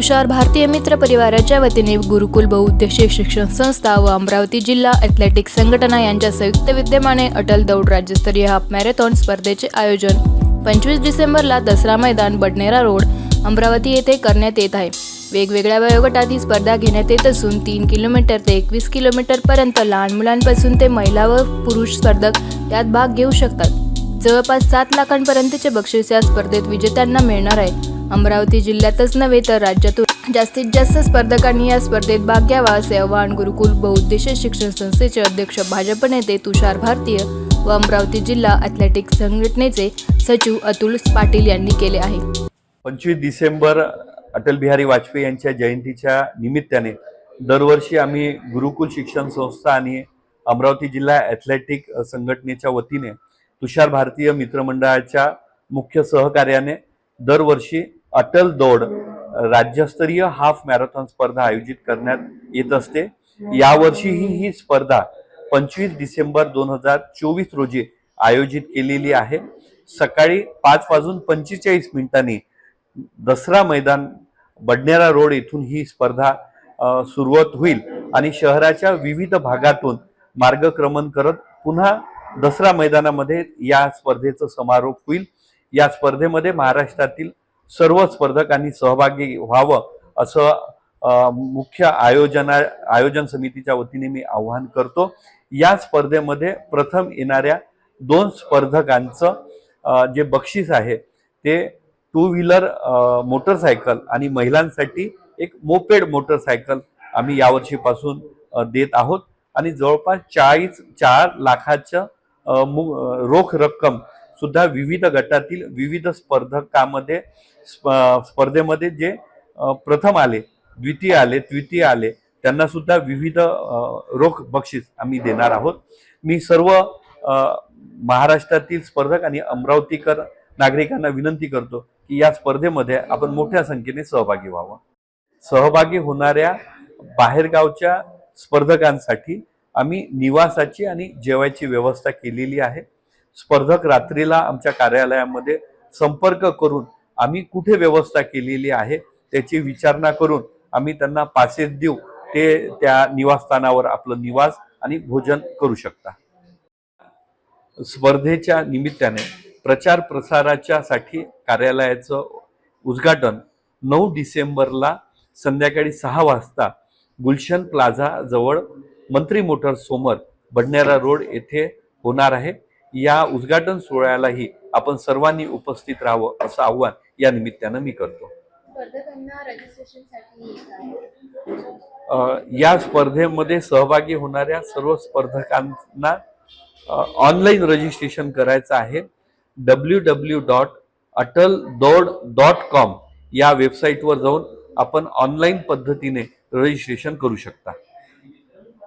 तुषार भारतीय मित्र परिवाराच्या वतीने गुरुकुल बहुउद्देशीय शिक्षण संस्था व अमरावती जिल्हा ॲथलेटिक्स संघटना यांच्या संयुक्त विद्यमाने अटल दौड राज्यस्तरीय हाफ मॅरेथॉन स्पर्धेचे आयोजन. पंचवीस डिसेंबरला दसरा मैदान बडनेरा रोड अमरावती येथे करण्यात येत आहे. वेगवेगळ्या वयोगटात ही स्पर्धा घेण्यात येत असून तीन किलोमीटर ते एकवीस किलोमीटरपर्यंत लहान मुलांपासून ते महिला व पुरुष स्पर्धक यात भाग घेऊ शकतात. जवळपास सात लाखांपर्यंतचे बक्षीस या स्पर्धेत विजेत्यांना मिळणार आहे. अमरावती जिल्ह्यातच नव्हे तर राज्यातून. जास्तीत जास्त स्पर्धकांनी या स्पर्धेत भाग घ्यावा असे आवाहन गुरुकुल बहुउद्देशीय शिक्षण संस्थेचे अध्यक्ष भाजप नेते तुषार भारतीय व अमरावती जिल्हा ॲथलेटिक संघटनेचे सचिव अतुल पाटील यांनी केले आहे. पंचवीस डिसेंबर अटल बिहारी वाजपेयी यांच्या जयंतीच्या निमित्ताने दरवर्षी आम्ही गुरुकुल शिक्षण संस्था आणि अमरावती जिल्हा ॲथलेटिक संघटनेच्या वतीने तुषार भारतीय मित्रमंडळाच्या मुख्य सहकार्याने दरवर्षी अटल दौड राज्यस्तरीय हाफ मॅरेथॉन स्पर्धा आयोजित करण्यात येत असते. यावर्षीही ही स्पर्धा पंचवीस डिसेंबर दोन हजार चोवीस रोजी आयोजित केलेली आहे. सकाळी पाच वाजून पंचेचाळीस मिनिटांनी दसरा मैदान बडनेरा रोड येथून ही स्पर्धा सुरुवात होईल आणि शहराच्या विविध भागातून मार्गक्रमण करत पुन्हा दसरा मैदानामध्ये या स्पर्धेचं समारोप होईल. या स्पर्धेमध्ये महाराष्ट्रातील सर्व स्पर्धकांनी सहभागी व्हावं असं मुख्य आयोजना आयोजन समितीच्या वतीने मी आवाहन करतो. या स्पर्धेमध्ये प्रथम येणाऱ्या दोन स्पर्धकांचं जे बक्षीस आहे ते टू व्हीलर मोटरसायकल आणि महिलांसाठी एक मोपेड मोटरसायकल आम्ही यावर्षीपासून देत आहोत. आणि जवळपास चाळीस चार लाखाचं मु- रोख रक्कम सुद्धा विविध गटातील विविध स्पर्धकामध्ये स्प- स्पर्धेमध्ये जे प्रथम आले द्वितीय आले तृतीय आले त्यांना सुद्धा विविध रोख बक्षीस आम्ही देणार आहोत. मी सर्व महाराष्ट्रातील स्पर्धक आणि अमरावतीकर नागरिकांना विनंती करतो की या स्पर्धेमध्ये आपण मोठ्या संख्येने सहभागी व्हावं. सहभागी होणाऱ्या बाहेरगावच्या स्पर्धकांसाठी आम्ही निवासाची आणि जेवायची व्यवस्था केलेली आहे. स्पर्धक रात्रीला आमच्या कार्यालयामध्ये संपर्क करून आम्ही कुठे व्यवस्था केलेली आहे त्याची विचारणा करून आम्ही त्यांना पासेस देऊ ते त्या निवासस्थानावर आपलं निवास आणि भोजन करू शकता. स्पर्धेच्या निमित्ताने प्रचार प्रसाराच्या साठी कार्यालयाचं उद्घाटन नऊ डिसेंबरला संध्याकाळी सहा वाजता गुलशन प्लाझा जवळ मंत्री मोटर समोर बडनेरा रोड येथे होणार आहे. या उद्घाटन सोहळ्यालाही आपण सर्वांनी उपस्थित राहावं असं आव्हान या निमित्तानं मी करतो. या स्पर्धेमध्ये सहभागी होणाऱ्या सर्व स्पर्धकांना ऑनलाईन रजिस्ट्रेशन करायचं आहे. डब्ल्यू डब्ल्यू डॉट अटल दौड डॉट कॉम या वेबसाईटवर जाऊन आपण ऑनलाईन पद्धतीने रजिस्ट्रेशन करू शकता.